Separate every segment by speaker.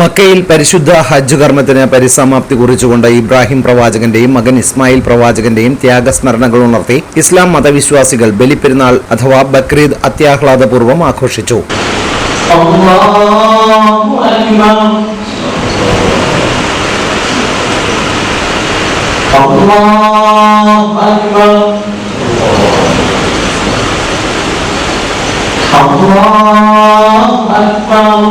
Speaker 1: മക്കയിൽ പരിശുദ്ധ ഹജ്ജ് കർമ്മത്തിന് പരിസമാപ്തി കുറിച്ചുകൊണ്ട് ഇബ്രാഹിം പ്രവാചകന്റെയും മകൻ ഇസ്മായിൽ പ്രവാചകന്റെയും ത്യാഗസ്മരണകൾ ഉണർത്തി ഇസ്ലാം മതവിശ്വാസികൾ ബലിപ്പെരുന്നാൾ അഥവാ ബക്രീദ് അത്യാഹ്ലാദപൂർവം ആഘോഷിച്ചു.
Speaker 2: അള്ളാഹു അക്ബർ.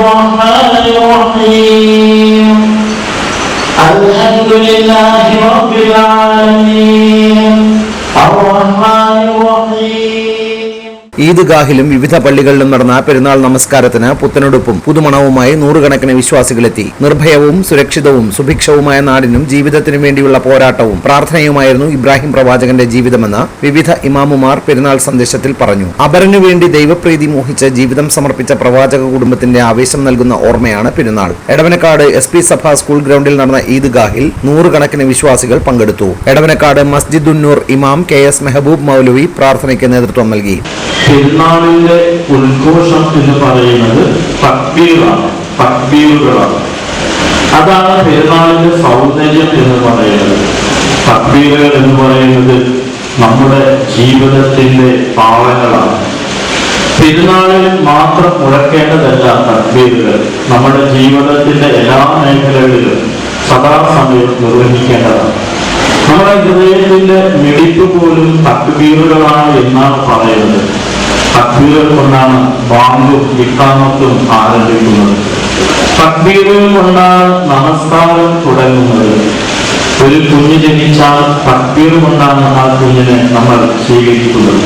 Speaker 2: الرحمن الرحيم الحمد لله رب Krishna
Speaker 1: ഈദ്ഗാഹിലും വിവിധ പള്ളികളിലും നടന്ന പെരുന്നാൾ നമസ്കാരത്തിന് പുത്തനൊടുപ്പും പുതുമണവുമായി നൂറുകണക്കിന് വിശ്വാസികളെത്തി. നിർഭയവും സുരക്ഷിതവും സുഭിക്ഷവുമായ നാടിനും ജീവിതത്തിനും വേണ്ടിയുള്ള പോരാട്ടവും പ്രാർത്ഥനയുമായിരുന്നു ഇബ്രാഹിം പ്രവാചകന്റെ ജീവിതമെന്ന് വിവിധ ഇമാമുമാർ പെരുന്നാൾ സന്ദേശത്തിൽ പറഞ്ഞു. അപരനു വേണ്ടി ദൈവപ്രീതി മോഹിച്ച് ജീവിതം സമർപ്പിച്ച പ്രവാചക കുടുംബത്തിന്റെ ആവേശം നൽകുന്ന ഓർമ്മയാണ് Perunnal. Edavanakkad S P Sabha school ഗ്രൗണ്ടിൽ നടന്ന ഈദ്ഗാഹിൽ നൂറുകണക്കിന് വിശ്വാസികൾ പങ്കെടുത്തു. എടവനക്കാട് മസ്ജിദുന്നൂർ ഇമാം കെ എസ് മെഹബൂബ് മൗലവി പ്രാർത്ഥനയ്ക്ക് നേതൃത്വം നൽകി.
Speaker 2: പെരുന്നാളിന്റെ ഉദ്ഘോഷം എന്ന് പറയുന്നത് തക്ബീറാണ് തക്ബീറുകളാണ്. അതാണ് പെരുന്നാളിന്റെ സൗന്ദര്യം എന്ന് പറയുന്നത്. തക്ബീറുകൾ എന്ന് പറയുന്നത് നമ്മുടെ ജീവിതത്തിന്റെ പാവങ്ങളാണ് പെരുന്നാളിൽ മാത്രം മുഴക്കേണ്ടതല്ല തക്ബീറുകൾ. നമ്മുടെ ജീവിതത്തിന്റെ എല്ലാ മേഖലകളിലും സദാസമയം നിർവഹിക്കേണ്ടതാണ്. നമ്മുടെ ഹൃദയത്തിന്റെ മിടിപ്പ് പോലും തക്ബീറുകളാണ് എന്നാണ് പറയുന്നത്. തക്ബീറുകൾ കൊണ്ടാണ് ബാങ്കും ഇക്കാമത്തും ആരംഭിക്കുന്നത്. തക്ബീറിൽ കൊണ്ടാണ് നമസ്കാരം തുടങ്ങുന്നത്. ഒരു കുഞ്ഞ് ജനിച്ചാൽ തക്ബീർ കൊണ്ടാണ് ആ കുഞ്ഞിനെ നമ്മൾ സ്വീകരിക്കുന്നത്.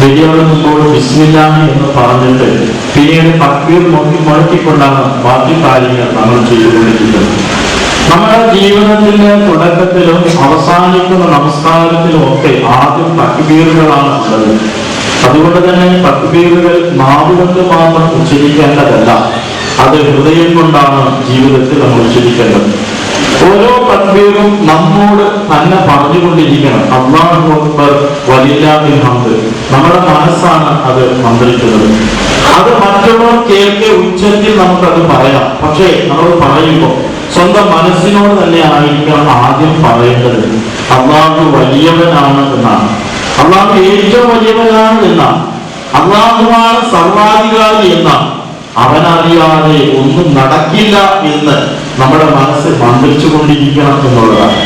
Speaker 2: ബലിയെടുക്കുമ്പോൾ ബിസ്മില്ലാഹി എന്ന് പറഞ്ഞിട്ട് പിന്നീട് തക്ബീർ നോക്കി മുഴക്കിക്കൊണ്ടാണ് ബാക്കി കാര്യങ്ങൾ നമ്മൾ ചെയ്തുകൊണ്ടിരിക്കുന്നത്. നമ്മുടെ ജീവിതത്തിന്റെ തുടക്കത്തിലും അവസാനിക്കുന്ന നമസ്കാരത്തിലും ഒക്കെ ആദ്യം തക്ബീറുകളാണ് ഉള്ളത്. അതുകൊണ്ട് തന്നെ തക്ബീറുകൾ നാവുകൊണ്ട് മാത്രം ഉച്ചരിക്കേണ്ടതല്ല. അത് ഹൃദയം കൊണ്ടാണ് ജീവിതത്തിൽ നമ്മൾ ഉച്ചരിക്കേണ്ടത്. ഓരോ തക്ബീറും നമ്മോട് തന്നെ പറഞ്ഞുകൊണ്ടിരിക്കണം. അള്ളാഹു അക്ബർ വലില്ലാഹിൽ ഹംദ്. നമ്മുടെ മനസ്സാണ് അത് മന്ത്രിക്കുന്നത്. അത് മറ്റുള്ളവർ കേൾക്കെ ഉച്ചത്തിൽ നമുക്കത് പറയാം. പക്ഷേ നമ്മൾ പറയുമ്പോൾ സ്വന്തം മനസ്സിനോട് തന്നെ ആയിരിക്കണം ആദ്യം പറയേണ്ടത്. അള്ളാഹു വലിയവനാണ് എന്നാണ്. അള്ളാഹു ഏറ്റവും വലിയവനാണ് എന്ന അള്ളാഹുവാണ് സർവാധികാരി എന്ന അവനറിയാതെ ഒന്നും നടക്കില്ല എന്ന് നമ്മുടെ മനസ്സ് മന്ത്രിച്ചു കൊണ്ടിരിക്കണം എന്നുള്ളതാണ്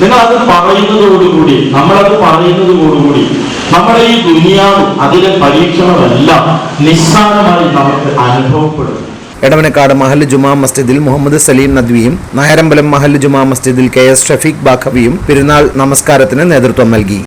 Speaker 2: നിങ്ങൾ അത് പറയുന്നതോടുകൂടി നമ്മളത് പറയുന്നതോടുകൂടി നമ്മുടെ ഈ ദുനിയാവും അതിലെ പരീക്ഷണമെല്ലാം നിസ്സാരമായി നമുക്ക് അനുഭവപ്പെടും.
Speaker 1: എടവനക്കാട് മഹല്ല് ജുമാ മസ്ജിദിൽ മുഹമ്മദ് സലീം നദ്വിയും നായരമ്പലം മഹല്ല് ജുമാ മസ്ജിദിൽ കെ എസ് ഷഫീഖ് ബാഖവിയും പെരുന്നാൾ നമസ്കാരത്തിന് നേതൃത്വം നൽകി.